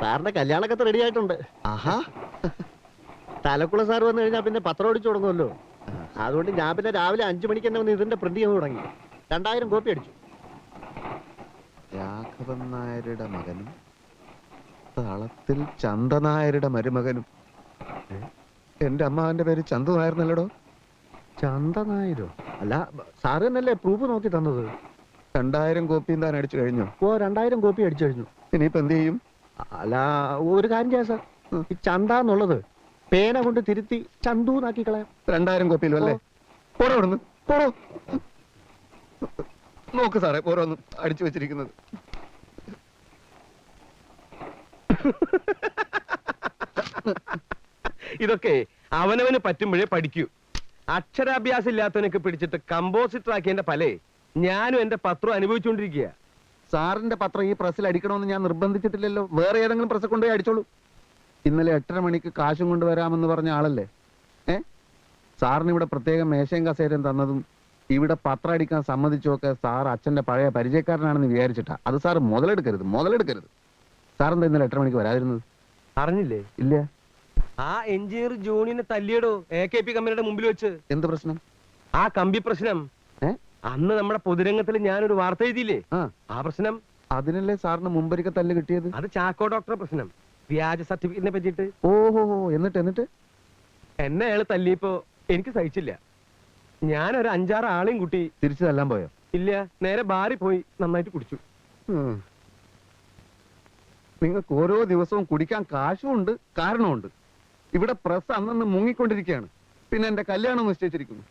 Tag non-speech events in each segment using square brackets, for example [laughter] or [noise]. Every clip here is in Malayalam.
സാറിന്റെ കല്യാണമൊക്കെ റെഡി ആയിട്ടുണ്ട്. ആഹാ. തലക്കുള സാർ വന്നു കഴിഞ്ഞാൽ പിന്നെ പത്രം അടിച്ചു തുടങ്ങുമല്ലോ. അതുകൊണ്ട് ഞാൻ പിന്നെ രാവിലെ അഞ്ചു മണിക്ക് തന്നെ വന്ന് ഇതിന്റെ പ്രിന്റ് ചെയ്ത് തുടങ്ങി. രണ്ടായിരം കോപ്പി അടിച്ചു. രാഘവൻ നായരുടെ മകനും തളത്തിൽ ചന്ദനായരുടെ മരുമകനും. എന്റെ അമ്മാവന്റെ പേര് ചന്തു നായർന്നല്ലടോ? ചന്ത നായരോ അല്ല സാറ് തന്നെയല്ലേ പ്രൂഫ് നോക്കി തന്നത്? രണ്ടായിരം കോപ്പിയും താൻ അടിച്ചു കഴിഞ്ഞു. ഓ രണ്ടായിരം കോപ്പി അടിച്ചു കഴിഞ്ഞു. ഇനിയിപ്പോ എന്ത് ചെയ്യും? അല്ല ഒരു കാര്യം ചെയ്യാം സാർ. ഈ ചന്ത എന്നുള്ളത് പേന കൊണ്ട് തിരുത്തി ചന്തൂന്നാക്കി കളയാം. രണ്ടായിരം കോപ്പിയിലും അല്ലേ? പോടോ ഇവിടുന്ന് പോടോ. നോക്ക് സാറേ ഓരോന്ന് അടിച്ചു വെച്ചിരിക്കുന്നത്. ഇതൊക്കെ അവനവന് പറ്റുമ്പോഴേ പഠിക്കൂ. അക്ഷരാഭ്യാസം ഇല്ലാത്തവനൊക്കെ പിടിച്ചിട്ട് കമ്പോസിറ്റർ ആക്കിയതിന്റെ പലേ ഞാനും എന്റെ പത്രം അനുഭവിച്ചുകൊണ്ടിരിക്കുക സാറിന്റെ പത്രം ഈ പ്രസ്സിൽ അടിക്കണമെന്ന് ഞാൻ നിർബന്ധിച്ചിട്ടില്ലല്ലോ. വേറെ ഏതെങ്കിലും പ്രസ് കൊണ്ടുപോയി അടിച്ചോളൂ. ഇന്നലെ എട്ടര മണിക്ക് കാശും കൊണ്ടുവരാമെന്ന് പറഞ്ഞ ആളല്ലേ? ഏ? സാറിന് ഇവിടെ പ്രത്യേകം മേശയും കസേരയും തന്നതും ഇവിടെ പത്രം അടിക്കാൻ സമ്മതിച്ചൊക്കെ സാർ അച്ഛന്റെ പഴയ പരിചയക്കാരനാണെന്ന് വിചാരിച്ചിട്ടാ. അത് സാർ മുതലെടുക്കരുത് മുതലെടുക്കരുത്. സാറെന്താ ഇന്നലെ എട്ടര മണിക്ക് വരാതിരുന്നത്? അറിഞ്ഞില്ലേ? ഇല്ല. ആ എഞ്ചിനീയർ ജോണിനെ തല്ലിയടോ. എ കെ പി കമ്പനിയുടെ മുമ്പിൽ വെച്ച്. എന്ത് പ്രശ്നം? ആ കമ്പി പ്രശ്നം. ഏ? അന്ന് നമ്മുടെ പൊതുരംഗത്തിൽ ഞാനൊരു വാർത്ത എഴുതിയില്ലേ? ആ. ആ പ്രശ്നം? അതിനല്ലേ സാറിന് മുമ്പൊരിക്ക തല്ല് കിട്ടിയത്? അത് ചാക്കോ ഡോക്ടറെ പ്രശ്നം. വ്യാജ സർട്ടിഫിക്കറ്റിനെ പറ്റിയിട്ട്. ഓഹോ എന്നിട്ട് എന്നിട്ട്? എന്നെ അയാൾ തല്ലിയപ്പോ എനിക്ക് സഹിച്ചില്ല. ഞാനൊരു അഞ്ചാറ് ആളെയും കൂട്ടി തിരിച്ചു തല്ലാൻ പോയോ? ഇല്ല നേരെ ബാറി പോയി നന്നായിട്ട് കുടിച്ചു. ഉം. നിങ്ങൾക്ക് ഓരോ ദിവസവും കുടിക്കാൻ കാശുമുണ്ട് കാരണമുണ്ട്. ഇവിടെ പ്രസ് അന്നു മുങ്ങിക്കൊണ്ടിരിക്കുകയാണ്. പിന്നെ എന്റെ കല്യാണം നിശ്ചയിച്ചിരിക്കുന്നു.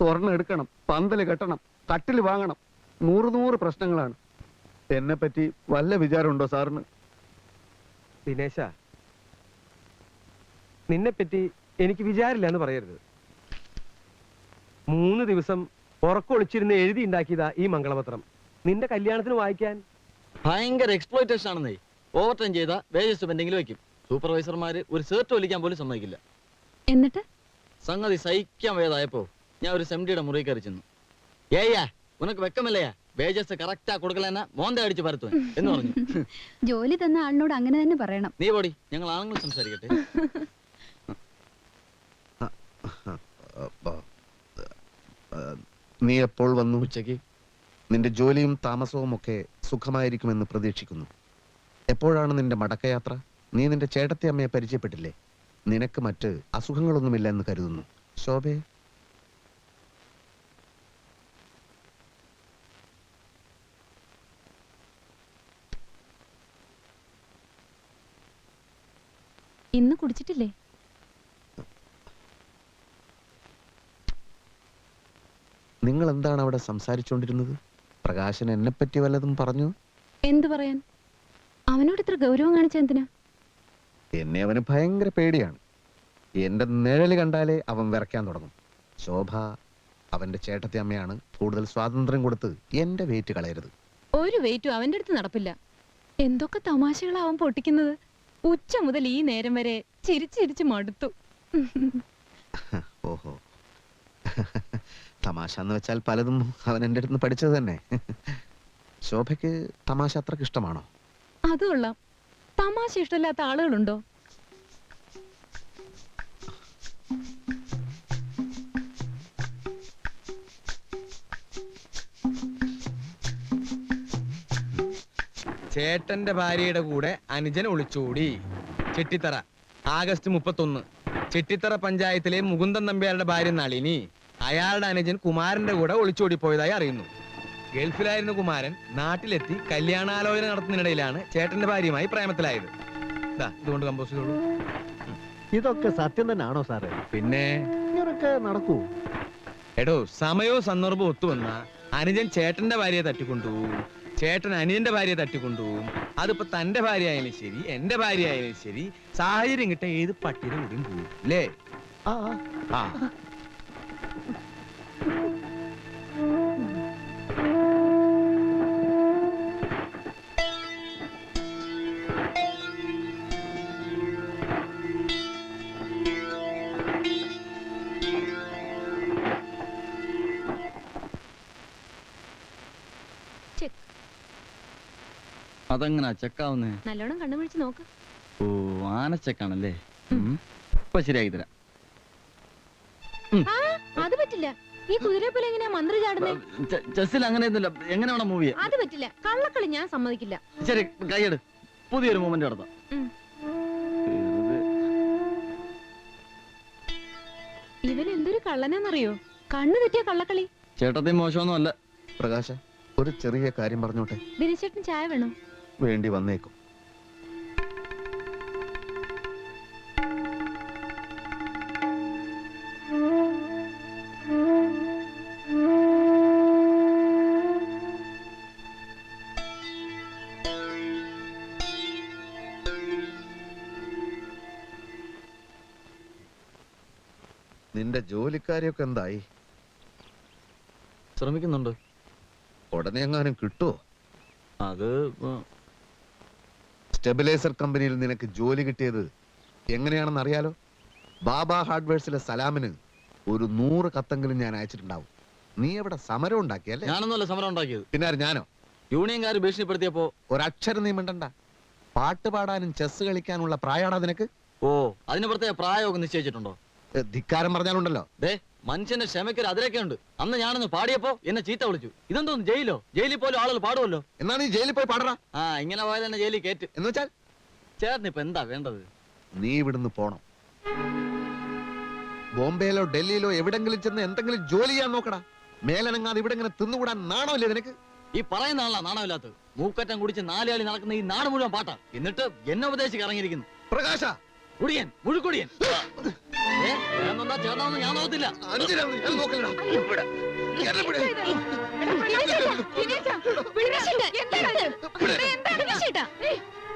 സ്വർണം എടുക്കണം പന്തൽ കെട്ടണം കട്ടിൽ വാങ്ങണം. നൂറ് നൂറ് പ്രശ്നങ്ങളാണ്. എന്നെ പറ്റി വല്ല വിചാരമുണ്ടോ സാറിന്? ദിനേശ നിന്നെ പറ്റി എനിക്ക് വിചാരില്ല എന്ന് പറയരുത്. മൂന്ന് ദിവസം ഉറക്കൊളിച്ചിരുന്ന് എഴുതി ഉണ്ടാക്കിയതാ ഈ മംഗളപത്രം. നിന്റെ കല്യാണത്തിന് വായിക്കാൻ? ഭയങ്കര എക്സ്പ്ലോയിറ്റേഷൻ ആണെന്നേ. ഓവർ ടൈം ചെയ്ത വേജസ് പെൻഡിങ്ങിൽ വെക്കും. സൂപ്പർവൈസർമാര് ഒരു സേർട്ട് വലിക്കാൻ പോലും സമ്മതിക്കില്ല. എന്നിട്ട്? സംഗതി സഹിക്കാൻ വേദായപ്പോ ഞാൻ ഒരു സെംഡിയുടെ മുറി കയറി ചെന്നു. ഏയ്യാ ഉനക്ക് വെക്കമില്ലയാ. വേജസ് കറക്റ്റാ കൊടുക്കലെന്ന മോന്ത അടിച്ച് പരത്തുവൻ എന്ന് പറഞ്ഞു. [laughs] ജോലി തന്ന ആളിനോട് അങ്ങനെ തന്നെ പറയണം. നീ പോടി ഞങ്ങൾ ആണുങ്ങൾ സംസാരിക്കട്ടെ. [laughs] നീ എപ്പോൾ വന്നു ഉച്ചയ്ക്ക്? നിന്റെ ജോലിയും താമസവും ഒക്കെ സുഖമായിരിക്കുമെന്ന് പ്രതീക്ഷിക്കുന്നു. എപ്പോഴാണ് നിന്റെ മടക്കയാത്ര? നീ നിന്റെ ചേട്ടത്തെ അമ്മയെ പരിചയപ്പെട്ടില്ലേ? നിനക്ക് മറ്റ് അസുഖങ്ങളൊന്നുമില്ല എന്ന് കരുതുന്നു. ശോഭേ. ഇന്ന് കുടിച്ചിട്ടില്ലേ? നിങ്ങൾ എന്താണ് അവിടെ സംസാരിച്ചുകൊണ്ടിരുന്നത് പ്രകാശൻ എന്നെ പറ്റി വല്ലതും പറഞ്ഞു? എന്തു പറയാൻ? അവനോട് ഇത്ര ഗൗരവം കാണിച്ച എന്തിനാ? എന്നെ അവന് ഭയങ്കര പേടിയാണ്. എന്റെ നിഴൽ കണ്ടാലേ അവൻ വിറയ്ക്കാൻ തുടങ്ങും. ശോഭ അവന്റെ ചേട്ടത്തി അമ്മയാണ് കൂടുതൽ സ്വാതന്ത്ര്യം കൊടുത്ത് എന്റെ വെയിറ്റ് കളയരുത്. ഒരു വെയിറ്റും അവന്റെ അടുത്ത് നടപ്പില്ല. എന്തൊക്കെ തമാശകളാ അവൻ പൊട്ടിക്കുന്നത്? ഉച്ച മുതൽ ഈ നേരം വരെ ചിരിച്ചിരിച്ച് മടുത്തു. ഓഹോ. തമാശ എന്ന് വെച്ചാൽ പലതും അവൻ എന്റെ അടുത്ത് പഠിച്ചത് തന്നെ. ശോഭയ്ക്ക് തമാശ അത്രയ്ക്ക് ഇഷ്ടമാണോ? അത് കൊള്ളാം. തമാശ ഇഷ്ടമില്ലാത്ത ആളുകളുണ്ടോ? ചേട്ടന്റെ ഭാര്യയുടെ കൂടെ അനുജൻ ഒളിച്ചോടി. ചെട്ടിത്തറ ആഗസ്റ്റ് മുപ്പത്തൊന്ന്. ചെട്ടിത്തറ പഞ്ചായത്തിലെ മുകുന്ദൻ നമ്പ്യാരുടെ ഭാര്യ നളിനി അയാളുടെ അനുജൻ കുമാരന്റെ കൂടെ ഒളിച്ചോടിപ്പോയതായി അറിയുന്നു. ഗൾഫിലായിരുന്ന കുമാരൻ നാട്ടിലെത്തി കല്യാണാലോചന നടത്തുന്നതിനിടയിലാണ് ചേട്ടന്റെ ഭാര്യയുമായി പ്രേമത്തിലായത്. ദാ, ഇതുകൊണ്ട് കമ്പോസ് ചെയ്തോളൂ ഇതൊക്കെ സത്യം തന്നെയാണോ സാറേ? പിന്നെ? ഇങ്ങനൊക്കെ നടക്കൂ. എടോ സമയവും സന്ദർഭവും ഒത്തുവന്ന അനുജൻ ചേട്ടന്റെ ഭാര്യയെ തട്ടിക്കൊണ്ടുപോകും ചേട്ടൻ അനിയന്റെ ഭാര്യയെ തട്ടിക്കൊണ്ടുപോകും. അതിപ്പോ തന്റെ ഭാര്യ ആയാലും ശരി എന്റെ ഭാര്യ ആയാലും ശരി സാഹചര്യം കിട്ട ഏത് പട്ടിയുടെ കൂടിയും പോകും അല്ലേ? ആ. അതെങ്ങനാ ചെക്കാവുന്നേ? നല്ലോണം കണ്ണുപിടിച്ച് നോക്ക്. ഓ ആനച്ചക്കാണല്ലേ? ഇപ്പൊ ശരിയാക്കി തരാ. അത് പറ്റില്ല. ഈ കുതിരപ്പുല എങ്ങനെയാ മന്ത്രി ചാടുന്നത് ചെസ്സിൽ അങ്ങനെയൊന്നുമില്ല. എങ്ങനെയാണ് വേണം ചെയ്യാ അത് പറ്റില്ല. കള്ളക്കളി ഞാൻ സമ്മതിക്കില്ല. ശരി കൈയെടു. പുതിയൊരു മൂവ്മെന്റ് നടത്താം. ഇവനെന്തൊരു കള്ളനാന്നറിയോ? കണ്ണു തെറ്റിയ കള്ളക്കളി. ചേട്ടത്തി മോശമൊന്നും അല്ല പ്രകാശ ഒരു ചെറിയ കാര്യം പറഞ്ഞോട്ടെ? ദിനേശേട്ടൻ ചായ വേണോ? വേണ്ടി വന്നേക്കും. നിന്റെ ജോലിക്കാരെയൊക്കെ എന്തായി? ശ്രമിക്കുന്നുണ്ട്. ഉടനെ എങ്ങാനും കിട്ടുമോ അത് സ്റ്റെബിലൈസർ കമ്പനിയിൽ നിനക്ക് ജോലി കിട്ടിയത് എങ്ങനെയാണെന്ന് അറിയാലോ? ബാബ ഹാർഡ്വെയർസിലെ സലാമിന് ഒരു നൂറ് കത്തെങ്കിലും ഞാൻ അയച്ചിട്ടുണ്ടാവും. നീ എവിടെ സമരം ഉണ്ടാക്കിയല്ലേ ഞാനൊന്നുമല്ല സമരം ഉണ്ടാക്കിയത്. പിന്നെ ആര്? ഞാനോ? യൂണിയൻകാർ ഭീഷണിപ്പെടുത്തിയപ്പോ ഒരക്ഷരം നീ മിണ്ടണ്ട. പാട്ട് പാടാനും ചെസ് കളിക്കാനുള്ള പ്രായമാണോ നിനക്ക്? ഓ അതിന് പ്രത്യേക പ്രായമൊക്കെ നിശ്ചയിച്ചിട്ടുണ്ടോ? ധിക്കാരം പറഞ്ഞാലുണ്ടല്ലോ. ദേ മനുഷ്യന്റെ ക്ഷമയ്ക്ക് ഒരു അതിരൊക്കെ ഉണ്ട് അന്ന് ഞാനൊന്ന് പാടിയപ്പോ എന്നെ ചീത്ത വിളിച്ചു. ഇതെന്തോന്ന് ജയിലോ? ജയിലിൽ പോലും ആളുകൾ പാടുമല്ലോ? എന്നാ നീ ജയിലിൽ പോയി പാടടാ ആ ഇങ്ങനെ പോയത് എന്നെ ജയിലിൽ കേറ്റ്. എന്ന് വെച്ചാൽ? ചേട്ടന് ഇപ്പൊ എന്താ വേണ്ടത്? നീ ഇവിടുന്ന് പോണം. ബോംബെയിലോ ഡൽഹിയിലോ എവിടെങ്കിലും ചെന്ന് എന്തെങ്കിലും ജോലി ചെയ്യാൻ നോക്കടാ. മേലനങ്ങാതെ ഇവിടെ ഇങ്ങനെ തിന്നുകൂടാൻ നാണമില്ലേ നിനക്ക്? ഈ പറയുന്ന ആളാ നാണമില്ലാത്തത്. മൂക്കറ്റം കുടിച്ച് നാലാളി നടക്കുന്ന ഈ നാട് മുഴുവൻ പാട്ടാ. എന്നിട്ട് എന്നെ ഉപദേശിച്ച് ഇറങ്ങിയിരിക്കുന്നു പ്രകാശ! കുടിയൻ മുഴുക്കുടിയൻ. ഞാൻ നോക്കത്തില്ല.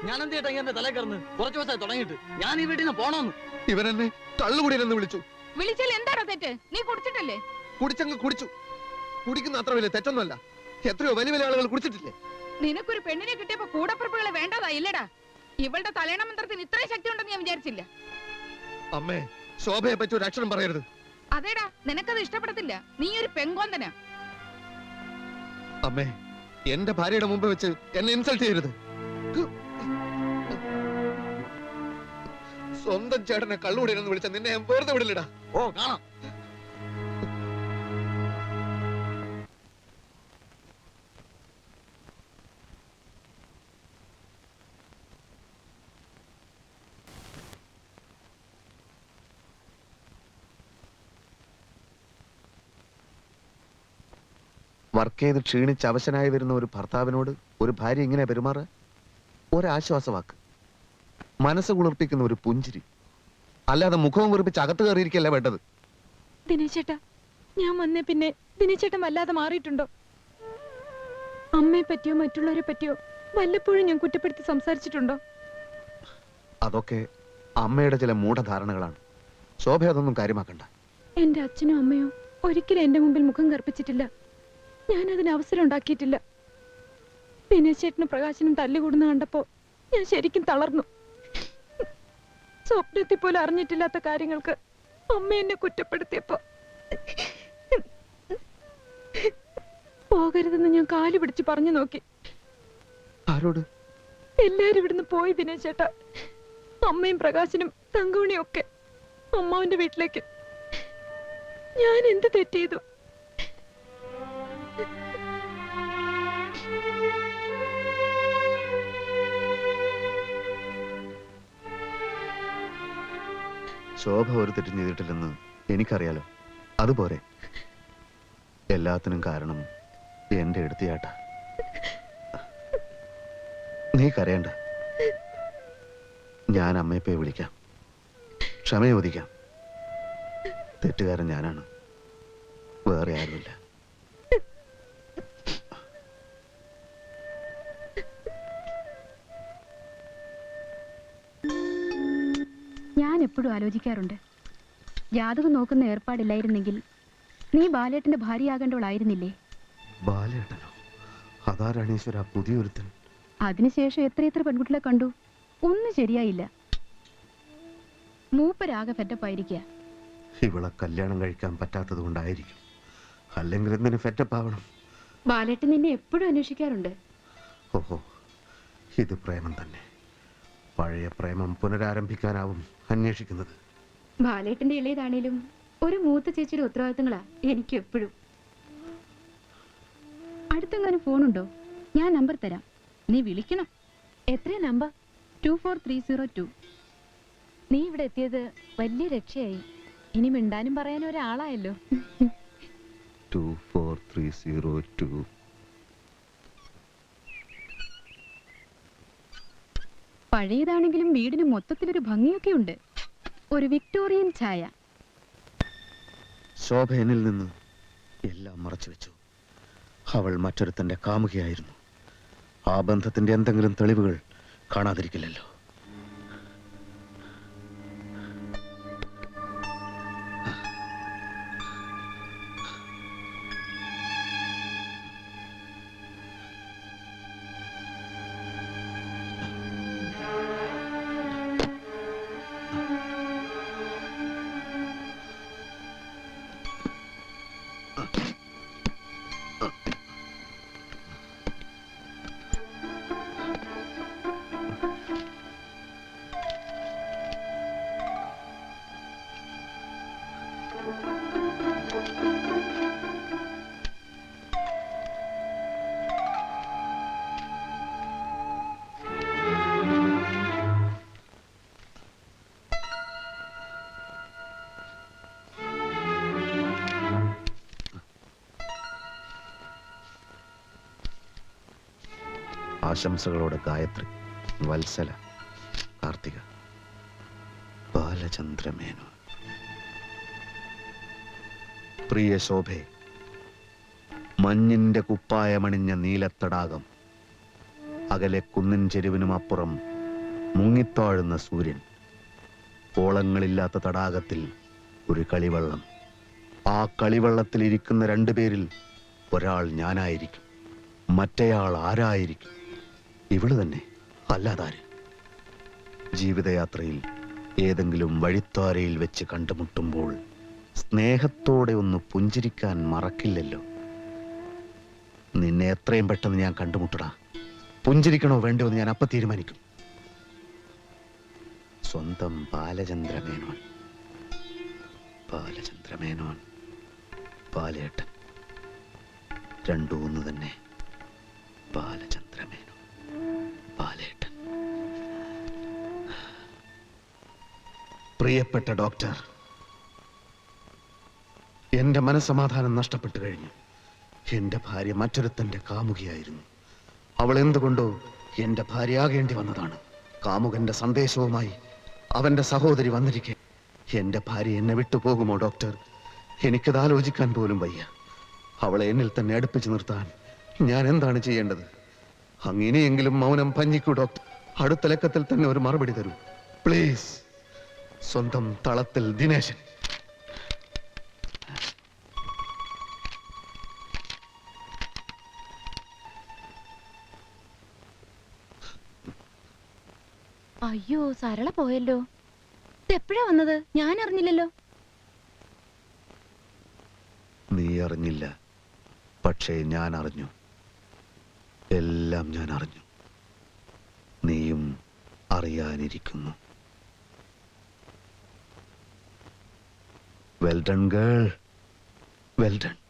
ഞാൻ എന്ത് ചേട്ടാ എന്റെ തലേ കയറുന്നു കുറച്ച് ദിവസമായി തുടങ്ങിയിട്ട്. ഞാൻ ഈ വീട്ടിൽ നിന്ന് പോണോന്ന്. ഇവൻ എന്നെ തള്ളുകുടിയെന്ന് വിളിച്ചു. വിളിച്ചാൽ എന്താണോ തെറ്റ്? നീ കുടിച്ചിട്ടല്ലേ? കുടിച്ചങ്ങ് കുടിച്ചു. കുടിക്കുന്ന അത്ര വലിയ തെറ്റൊന്നുമല്ല. എത്രയോ വലിയ വലിയ ആളുകൾ കുടിച്ചിട്ടില്ലേ? നിനക്കൊരു പെണ്ണിനെ കിട്ടിയപ്പോ കൂടപ്പുറപ്പുകളെ വേണ്ടതാ ഇല്ലടാ ഇവളുടെ തലേണ മന്ത്രത്തിന് ഇത്രയും ശക്തി ഉണ്ടെന്ന് ഞാൻ വിചാരിച്ചില്ല. അമ്മേ ശോഭയെ പറ്റി ഒരു അക്ഷരം പറയരുത്. അതേടാ നിനക്കത് ഇഷ്ടപ്പെടത്തില്ല. നീ ഒരു പെങ്കോന്തനാ. അമ്മേ എന്റെ ഭാര്യയുടെ മുമ്പ് വെച്ച് എന്നെ ഇൻസൾട്ട് ചെയ്യരുത്. സ്വന്തം ചേട്ടനെ കള്ളുകൂടി വിളിച്ച നിന്നെ ഞാൻ വെറുതെ വിടില്ലടാ. ഓ കാണാം. വർക്ക് ചെയ്ത് ക്ഷീണിച്ച് അവശനായി വരുന്ന ഒരു ഭർത്താവിനോട് ഒരു ഭാര്യ ഇങ്ങനെ പെരുമാറുക ഒരാശ്വാസവാക്ക്. മനസ്സ് കുളിർപ്പിക്കുന്ന ഒരു പുഞ്ചിരി. അല്ലാതെ മുഖവും കുറിപ്പിച്ച് അകത്ത് കയറിയിരിക്കല്ല വേണ്ടത്? ദിനേശേട്ടാ ഞാൻ വന്നേ പിന്നെ ദിനേശേട്ടൻ വല്ലാതെ മാറിയിട്ടുണ്ടോ? അമ്മയെ പറ്റിയോ മറ്റുള്ളവരെ പറ്റിയോ വല്ലപ്പോഴും ഞാൻ കുറ്റപ്പെടുത്തി സംസാരിച്ചിട്ടുണ്ടോ? അതൊക്കെ അമ്മയുടെ ചില മൂഢധാരണകളാണ്. ശോഭ അതൊന്നും കാര്യമാക്കണ്ട. എന്റെ അച്ഛനും അമ്മയോ ഒരിക്കലും എന്റെ മുമ്പിൽ മുഖം കറുപ്പിച്ചിട്ടില്ല. ഞാൻ അതിന് അവസരം ഉണ്ടാക്കിയിട്ടില്ല. ദിനേശേട്ടനും പ്രകാശനും തല്ലുകൂടുന്ന കണ്ടപ്പോ ഞാൻ ശരിക്കും തളർന്നു. സ്വപ്നത്തിൽ പോലും അറിഞ്ഞിട്ടില്ലാത്ത കാര്യങ്ങൾക്ക് അമ്മ എന്നെ കുറ്റപ്പെടുത്തിയപ്പോ പോകരുതെന്ന് ഞാൻ കാൽ പിടിച്ച് പറഞ്ഞു നോക്കി. ആരോട്? എല്ലാരും ഇവിടുന്ന് പോയി ദിനേശേട്ടാ. അമ്മയും പ്രകാശനും തങ്കമണിയും ഒക്കെ അമ്മാവിന്റെ വീട്ടിലേക്ക്. ഞാൻ എന്ത് തെറ്റ് ചെയ്തു? ശോഭ ഒരു തെറ്റും ചെയ്തിട്ടില്ലെന്ന് എനിക്കറിയാലോ. അതുപോരെ എല്ലാത്തിനും കാരണം എന്റെ എടുത്തിയാട്ട. നീ കരയണ്ട ഞാൻ അമ്മയെ പോയി വിളിക്കാം. ക്ഷമയോദിക്കാം. തെറ്റുകാരൻ ഞാനാണ്. വേറെ ആരുമില്ല. ഞാൻ എപ്പോഴും ആലോചിക്കാറുണ്ട്. ജാതകം നോക്കുന്ന ഏർപ്പാടില്ലായിരുന്നെങ്കിൽ നീ ബാലേട്ടന്റെ ഭാര്യയാകേണ്ടവളായിരുന്നില്ലേ? ബാലേട്ടനോ? അതാരണീശ്വര പുതിയൊരുത്തൻ? അതിനുശേഷം എത്രയെത്ര പെൺകുട്ടികളെ കണ്ടു? ഒന്നും ശരിയായില്ല. മൂപ്പരാകെ ഫെറ്റപ്പായിരിക്കുക ഇവളെ കല്യാണം കഴിക്കാൻ പറ്റാത്തത് കൊണ്ടായിരിക്കും. അല്ലെങ്കിൽ എന്തിനു ഫെറ്റപ്പാവണം ബാലേട്ടൻ നിന്നെ എപ്പോഴും അന്വേഷിക്കാറുണ്ട്. ഓഹോ ഇത് പ്രേമം തന്നെ. പഴയ പ്രേമം പുനരാരംഭിക്കാനാവും. അന്വേഷിക്കുന്നത്. ബാലേട്ടന്റെ ഇളയതാണേലും ഒരു മൂത്ത ചേച്ചിയുടെ ഉത്തരവാദിത്തങ്ങളാ എനിക്ക് എപ്പോഴും. അടുത്തെങ്ങാനും ഫോണുണ്ടോ? ഞാൻ നമ്പർ തരാം. നീ വിളിക്കണം. എത്രയാ number? Two four three zero two. നീ ഇവിടെ എത്തിയത് വലിയ രക്ഷയായി. ഇനി മിണ്ടാനും പറയാനും ഒരാളായല്ലോ. Two four three zero two. പഴയതാണെങ്കിലും വീടിന് മൊത്തത്തിലൊരു ഭംഗിയൊക്കെ ഉണ്ട് ഒരു വിക്ടോറിയൻ ഛായ. ശോഭ എന്നിൽ നിന്ന് എല്ലാം മറച്ചു വെച്ചു. അവൾ മറ്റൊരുത്തന്റെ കാമുകയായിരുന്നു. ആ ബന്ധത്തിന്റെ എന്തെങ്കിലും തെളിവുകൾ കാണാതിരിക്കില്ലല്ലോ. ആശംസകളോടെ ഗായത്രി വത്സല കാർത്തിക ബാലചന്ദ്രമേനോ പ്രിയ ശോഭേ മഞ്ഞിന്റെ കുപ്പായമണിഞ്ഞ നീലത്തടാകം അകലെ കുന്നിൻ ചെരുവിനും അപ്പുറം മുങ്ങിത്താഴുന്ന സൂര്യൻ കോളങ്ങളില്ലാത്ത തടാകത്തിൽ ഒരു കളിവള്ളം. ആ കളിവള്ളത്തിൽ ഇരിക്കുന്ന രണ്ടുപേരിൽ ഒരാൾ ഞാനായിരിക്കും മറ്റേയാൾ ആരായിരിക്കും? ഇവൾ തന്നെ. അല്ലാതാര്? ജീവിതയാത്രയിൽ ഏതെങ്കിലും വഴിത്താരയിൽ വെച്ച് കണ്ടുമുട്ടുമ്പോൾ സ്നേഹത്തോടെ ഒന്ന് പുഞ്ചിരിക്കാൻ മറക്കില്ലല്ലോ. നിന്നെ എത്രയും പെട്ടെന്ന് ഞാൻ കണ്ടുമുട്ടടാ. പുഞ്ചിരിക്കണോ വേണ്ടോ എന്ന് ഞാൻ അപ്പൊ തീരുമാനിക്കും. സ്വന്തം ബാലചന്ദ്രമേനോൻ. ബാലചന്ദ്രമേനോൻ ബാലേട്ടൻ. രണ്ടു ഒന്ന് തന്നെ ബാലചന്ദ്രമേനോൻ. ബാലേട്ടൻ പ്രിയപ്പെട്ട ഡോക്ടർ എന്റെ മനസമാധാനം നഷ്ടപ്പെട്ടു കഴിഞ്ഞു. എന്റെ ഭാര്യ മറ്റൊരുത്തന്റെ കാമുകിയായിരുന്നു. അവൾ എന്തുകൊണ്ടോ എന്റെ ഭാര്യയാകേണ്ടി വന്നതാണ്. കാമുകന്റെ സന്ദേശവുമായി അവന്റെ സഹോദരി വന്നിരിക്കെ. എന്റെ ഭാര്യ എന്നെ വിട്ടുപോകുമോ ഡോക്ടർ? എനിക്കത് ആലോചിക്കാൻ പോലും വയ്യ. അവളെ എന്നിൽ തന്നെ അടുപ്പിച്ചു നിർത്താൻ ഞാൻ എന്താണ് ചെയ്യേണ്ടത്? അങ്ങനെയെങ്കിലും മൗനം പഞ്ഞിക്കൂ ഡോക്ടർ. അടുത്ത ലക്കത്തിൽ തന്നെ ഒരു മറുപടി തരൂ. പ്ലീസ്. സ്വന്തം തളത്തിൽ ദിനേശൻ. അയ്യോ സരള പോയല്ലോ. എപ്പോഴാ വന്നത്? ഞാൻ അറിഞ്ഞില്ലല്ലോ. നീ അറിഞ്ഞില്ല പക്ഷേ ഞാൻ അറിഞ്ഞു. എല്ലാം ഞാൻ അറിഞ്ഞു. നീയും അറിയാനിരിക്കുന്നു. Well done girl well done